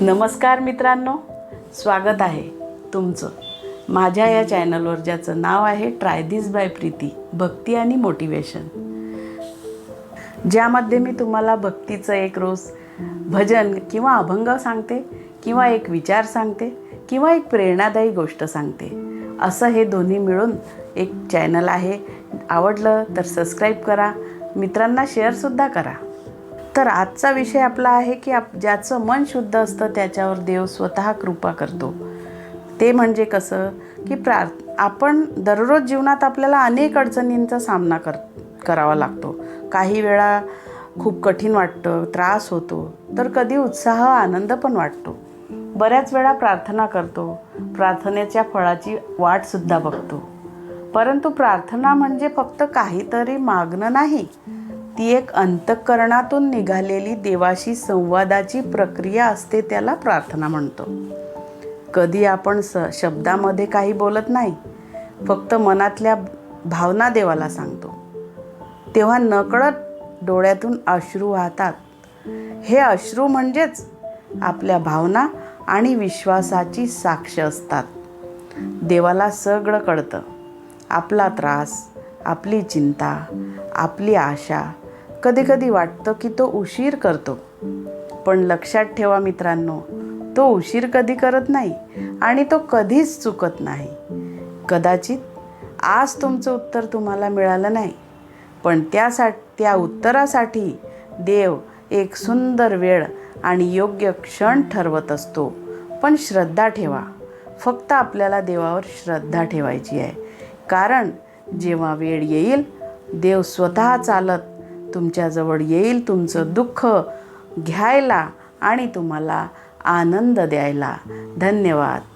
नमस्कार मित्रांनो स्वागत आहे तुमचं. माझ्या या चॅनलवर ज्याचं नाव आहे try this by Priti Bhakti आणि मोटिवेशन ज्यामध्ये मी तुम्हाला भक्तीचं एक रोज भजन किंवा अभंग सांगते किंवा एक विचार सांगते किंवा एक प्रेरणादायी गोष्ट सांगते. असं हे दोन्ही मिळून एक चॅनल आहे. आवडलं तर सबस्क्राईब करा. मित्रांना शेअरसुद्धा करा. तर आजचा विषय आपला आहे की आप ज्याचं मन शुद्ध असतं त्याच्यावर देव स्वतः कृपा करतो. ते म्हणजे कसं? की प्रार्थ आपण दररोज जीवनात आपल्याला अनेक अडचणींचा सामना कर करावा लागतो. काही वेळा खूप कठीण वाटतं त्रास होतो तर कधी उत्साह आनंद पण वाटतो. बऱ्याच वेळा प्रार्थना करतो. प्रार्थनेच्या फळाची वाटसुद्धा बघतो. परंतु प्रार्थना म्हणजे फक्त काहीतरी मागणं नाही. ती एक अंतःकरणातून निघालेली देवाशी संवादाची प्रक्रिया असते त्याला प्रार्थना म्हणतो. कधी आपण स शब्दामध्ये काही बोलत नाही फक्त मनातल्या भावना देवाला सांगतो. तेव्हा नकळत डोळ्यातून अश्रू वाहतात. हे अश्रू म्हणजेच आपल्या भावना आणि विश्वासाची साक्ष असतात. देवाला सगळं कळतं. आपला त्रास आपली चिंता आपली आशा कधी कधी वाटतं की तो उशीर करतो. पण लक्षात ठेवा मित्रांनो तो उशीर कधी करत नाही आणि तो कधीच चुकत नाही. कदाचित आज तुमचं उत्तर तुम्हाला मिळालं नाही पण त्यासाठी त्या उत्तरासाठी देव एक सुंदर वेळ आणि योग्य क्षण ठरवत असतो. पण श्रद्धा ठेवा फक्त आपल्याला देवावर श्रद्धा ठेवायची आहे. कारण जेव्हा वेळ येईल देव स्वतः चालत तुमच्याजवळ येईल तुमचं दुःख घ्यायला आणि तुम्हाला आनंद द्यायला. धन्यवाद.